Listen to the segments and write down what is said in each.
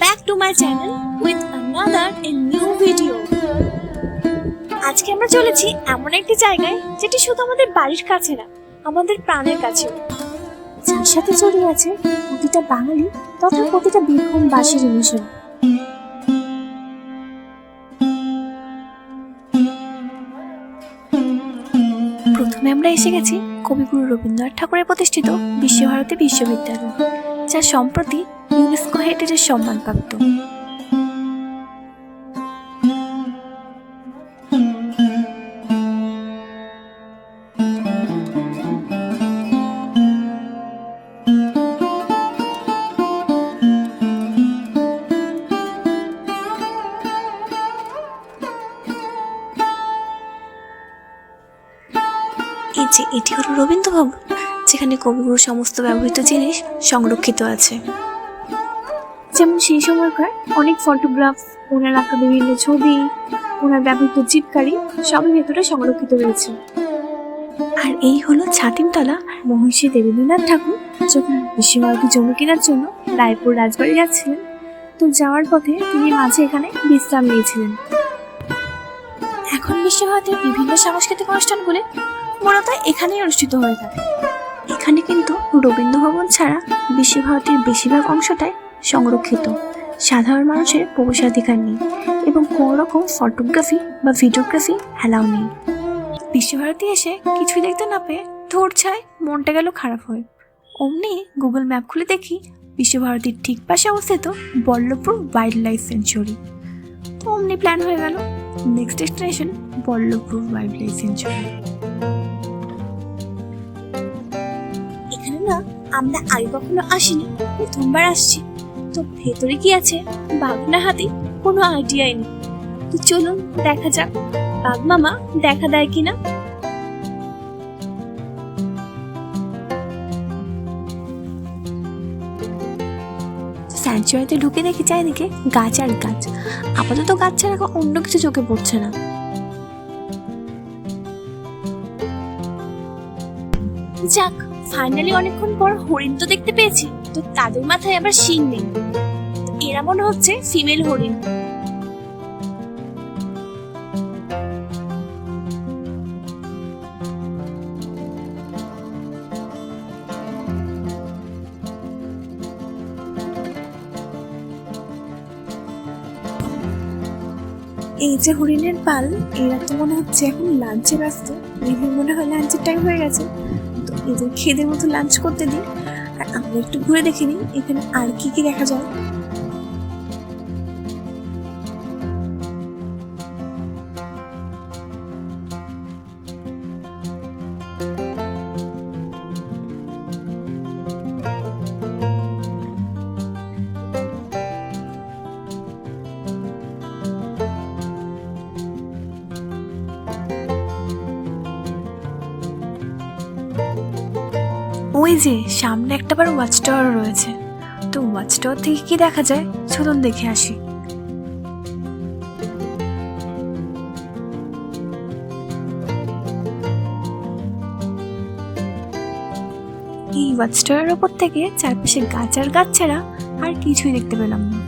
back to my channel with another a new video. আজকে আমরা চলেছি এমন একটি জায়গায় যেটি শুধু আমাদের বাড়ির কাছে না, আমাদের প্রাণের কাছেও। যার সাথে জড়িয়ে আছে প্রতিটা বাঙালি তথা প্রতিটা বীরভূমবাসীর ইমোশন প্রথমে আমরা এসে গেছি কবিগুরু রবীন্দ্রনাথ ঠাকুরের প্রতিষ্ঠিত বিশ্বভারতী বিশ্ববিদ্যালয়। যা সম্প্রতি ইউনেস্কো হেরিটেজের সম্মানপ্রাপ্ত। এই যে এটি হলো রবীন্দ্র যেখানে কবিগুরুর সমস্ত ব্যবহৃত জিনিস সংরক্ষিত আছে। যেমন সেই সময়কার অনেক ফটোগ্রাফ ওনার আঁকা বিভিন্ন ছবি, ওনার ব্যবহৃত জিপকারি সবই ভেতরে সংরক্ষিত রয়েছে। আর এই হলো ছাতিমতলা মহর্ষি দেবেন্দ্রনাথ ঠাকুর যখন বিশ্বভারতী জমি কেনার জন্য রায়পুর রাজবাড়ি যাচ্ছিলেন, তো যাওয়ার পথে তিনি মাঝে এখানে বিশ্রাম নিয়েছিলেন। এখন বিশ্বভারতীর বিভিন্ন সাংস্কৃতিক অনুষ্ঠানগুলি মূলত এখানেই অনুষ্ঠিত হয়ে থাকে। এখানে কিন্তু রবীন্দ্র ভবন ছাড়া বিশ্বভারতীর বেশিরভাগ অংশটাই সংরক্ষিত। সাধারণ মানুষের প্রবেশাধিকার নেই এবং কোনো রকম ফটোগ্রাফি বা ভিডিওগ্রাফি অ্যালাউ নেই। বিশ্বভারতী এসে কিছুই দেখতে না পেয়ে ধর ছায় মনটা গেল খারাপ হয়ে। অমনি গুগল ম্যাপ খুলে দেখি বিশ্বভারতীর ঠিক পাশে অবস্থিত বল্লভপুর ওয়াইল্ড লাইফ সেঞ্চুরি অমনি প্ল্যান হয়ে গেল next destination Ballabhpur wild life sanctuary না, আমরা আগে কখনো আসিনি, প্রথমবার আসছি। তো ভেতরে কি আছে? বাঘ হাতি কোনো আইডিয়াই নেই। তো চলুন, দেখা যাক। বাঘ মামা, দেখা দেয় কিনা? স্যাঞ্চুয়ারিতে ঢুকে দেখি চারিদিকে গাছ আর গাছ। আপাতত গাছ ছাড়া অন্য কিছু চোখে পড়ছে না। যাক ফাইনালি অনেকক্ষণ পর হরিণ তো দেখতে পেয়েছি, তো তাদের মাথায় আবার শিং নেই। এরা মনে হচ্ছে ফিমেল হরিণ। এই যে হরিণের পাল, এরা তো মনে হচ্ছে এখন লাঞ্চে ব্যস্ত মনে হয় লাঞ্চের টাইম হয়ে গেছে। এদের খেদের মতো লাঞ্চ করতে দিই। আর আমরা একটু ঘুরে দেখে নিই, এখানে আর কি কি দেখা যায়। ওই যে সামনে একটা বার ওয়াচ টাওয়ার রয়েছে। তো ওয়াচ টাওয়ার থেকে কি দেখা যায়? চলুন দেখে আসি। এই ওয়াচ টাওয়ারের ওপর থেকে চারপাশে গাছ আর গাছ ছাড়া আর কিছুই দেখতে পেলাম না।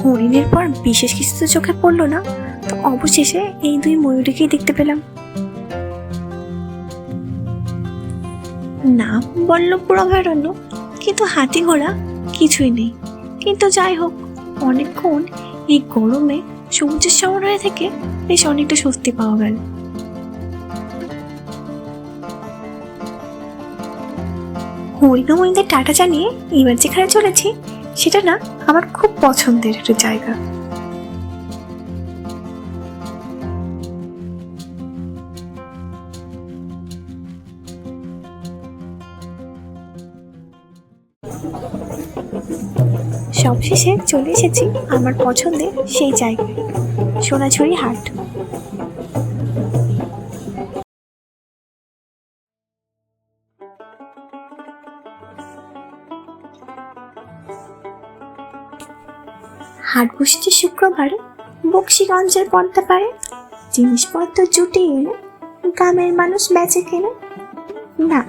হরিণের পর বিশেষ কিছু তো চোখে পড়ল না, তো অবশেষে এই দুই ময়ূরীকেই দেখতে পেলাম। নাম বল্লভপুর অভয়ারণ্য, কিন্তু হাতি ঘোড়া কিছুই নেই। কিন্তু যাই হোক, অনেকক্ষণ এই গরমে সবুজের সমন্বয় থেকে বেশ অনেকটা স্বস্তি পাওয়া গেল। হরিণময়ীদের টাটা জানিয়ে এবার যেখানে চলেছি, সেটা না, আমার খুব পছন্দের একটা জায়গা। সবশেষে চলে এসেছি আমার পছন্দের সেই জায়গায়, সোনাঝুরি হাট। হাট বসেছে শুক্রবারে, বক্সিগঞ্জের পর্দা পারে জিনিসপত্র জুটে এনে গ্রামের মানুষ বেচে কেনে। না,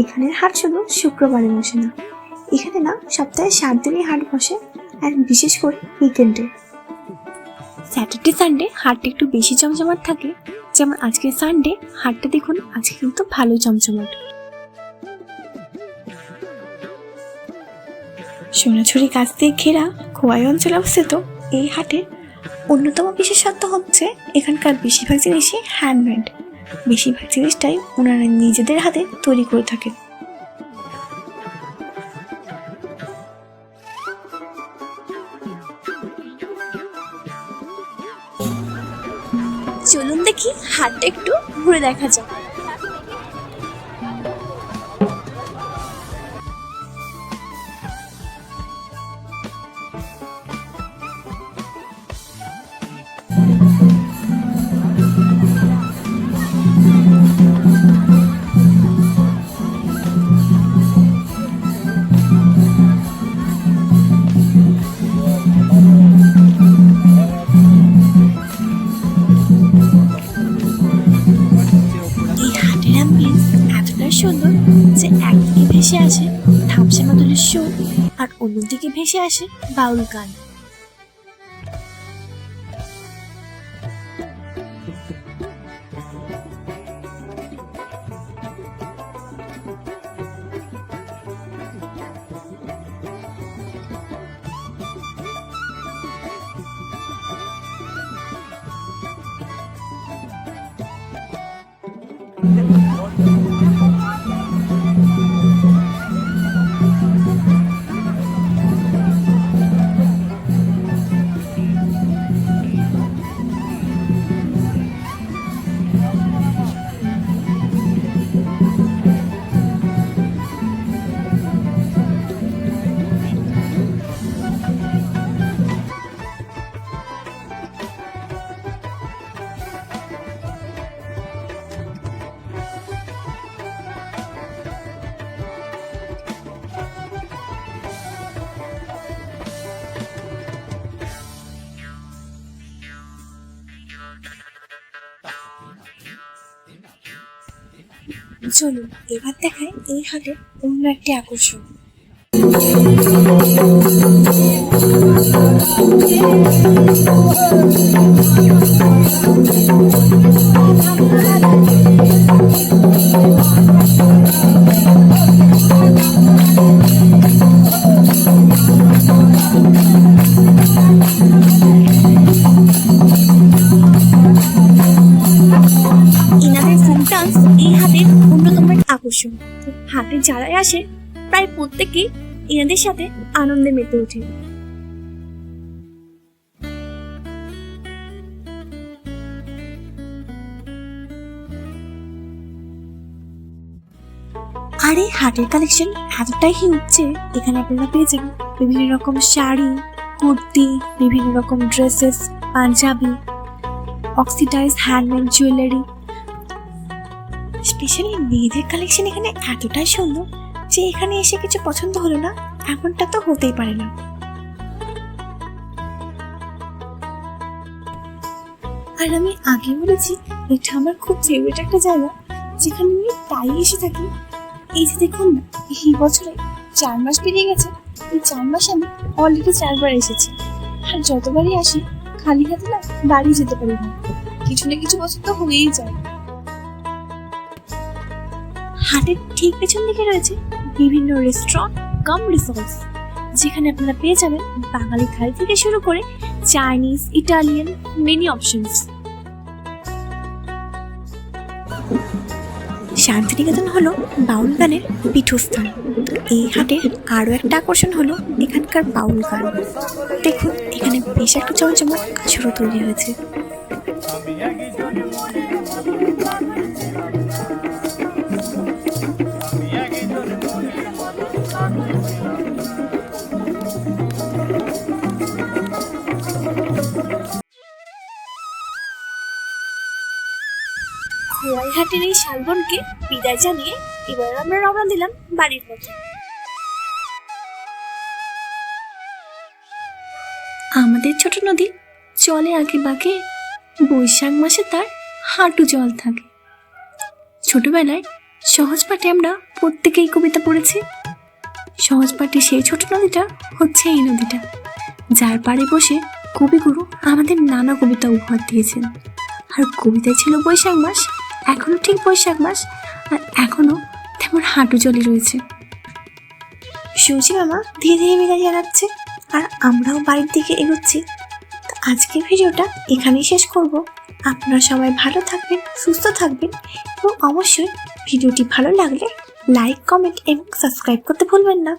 এখানের হাট শুধু শুক্রবারে বসে না। এখানে না সপ্তাহে সাত দিনই হাট বসে, আর বিশেষ করে উইকেন্ডে স্যাটারডে সানডে হাটটা একটু বেশি জমজমাট থাকে। যেমন আজকে সানডে হাটটা দেখুন, আজকে কিন্তু ভালো জমজমাট। সোনাঝুরি গাছ দিয়ে ঘেরা খোয়াই অঞ্চলে অবস্থিত এই হাটের অন্যতম বিশেষত্ব হচ্ছে এখানকার বেশিরভাগ জিনিসই হ্যান্ডমেড বেশিরভাগ জিনিসটাই ওনারা নিজেদের হাতে তৈরি করে থাকেন। চলুন দেখি হাটটা একটু ঘুরে দেখা যাক। হাটের এতটাই সুন্দর যে একদিকে ভেসে আসে থামসে মাদলের শো আর অন্যদিকে ভেসে আসে বাউল গান। চলুন এবার দেখায় এই হাটের অন্য একটি আকর্ষণ। এক আকর্ষণ তো হাটে যারাই আসে প্রায় প্রত্যেকেই এনাদের সাথে আনন্দে মেতে ওঠে। আর এই হাটের কালেকশন এতটাই হিউজ যে এখানে আপনারা পেয়ে যাবেন বিভিন্ন রকম শাড়ি, কুর্তি, বিভিন্ন রকম dresses panjabi oxidise handmade jewellery specially মেয়েদের কালেকশন এখানে এতটাই সুন্দর যে এখানে এসে কিছু পছন্দ হলো না, এমনটা তো হতেই পারে না। আর আমি আগে বলেছি, এটা আমার খুব ফেভারিট একটা জায়গা, যেখানে আমি তাই এসে থাকি। এই যে দেখুন না এই বছরে চার মাস পেরিয়ে গেছে, এই চার মাসে আমি অলরেডি চারবার এসেছি। আর যতবারই আসি, খালি হাতে না বাড়ি যেতে পারি না। কিছু না কিছু পছন্দ হয়েই যায়। হাটের ঠিক পেছন দিকে রয়েছে বিভিন্ন রেস্টুরেন্ট কাম রিসোর্টস যেখানে আপনারা পেয়ে যাবেন বাঙালি থালি থেকে শুরু করে Chinese Italian many options Santiniketan হলো বাউল গানের পীঠস্থান। এই হাটের আরও একটা আকর্ষণ হলো এখানকার বাউল গান দেখুন, এখানে বেশ একটা চমচমক কাছরও তৈরি হয়েছে। খোয়াইহাটের এই শালবনকে বিদায় জানিয়ে এবার আমরা রওনা দিলাম বাড়ির পথে। আমাদের ছোট নদী চলে আগে বাঁকে বৈশাখ মাসে তার হাঁটু জল থাকে। ছোটবেলায় সহজ পাঠে আমরা প্রত্যেকেই কবিতা পড়েছি। সহজপাঠী সেই ছোট নদীটা হচ্ছে এই নদীটা। যার পাড়ে বসে কবিগুরু আমাদের নানা কবিতা উপহার দিয়েছেন। আর কবিতায় ছিল বৈশাখ মাস এখনও ঠিক বৈশাখ মাস, আর এখনও তেমন হাঁটু জলই রয়েছে। সুজি মামা ধীরে ধীরে বিদায় জানাচ্ছে, আর আমরাও বাড়ির দিকে এগোচ্ছি। তো আজকের ভিডিওটা এখানেই শেষ করব। আপনারা সবাই ভালো থাকবেন, সুস্থ থাকবেন, এবং অবশ্যই ভিডিওটি ভালো লাগলে লাইক, কমেন্ট এবং সাবস্ক্রাইব করতে ভুলবেন না।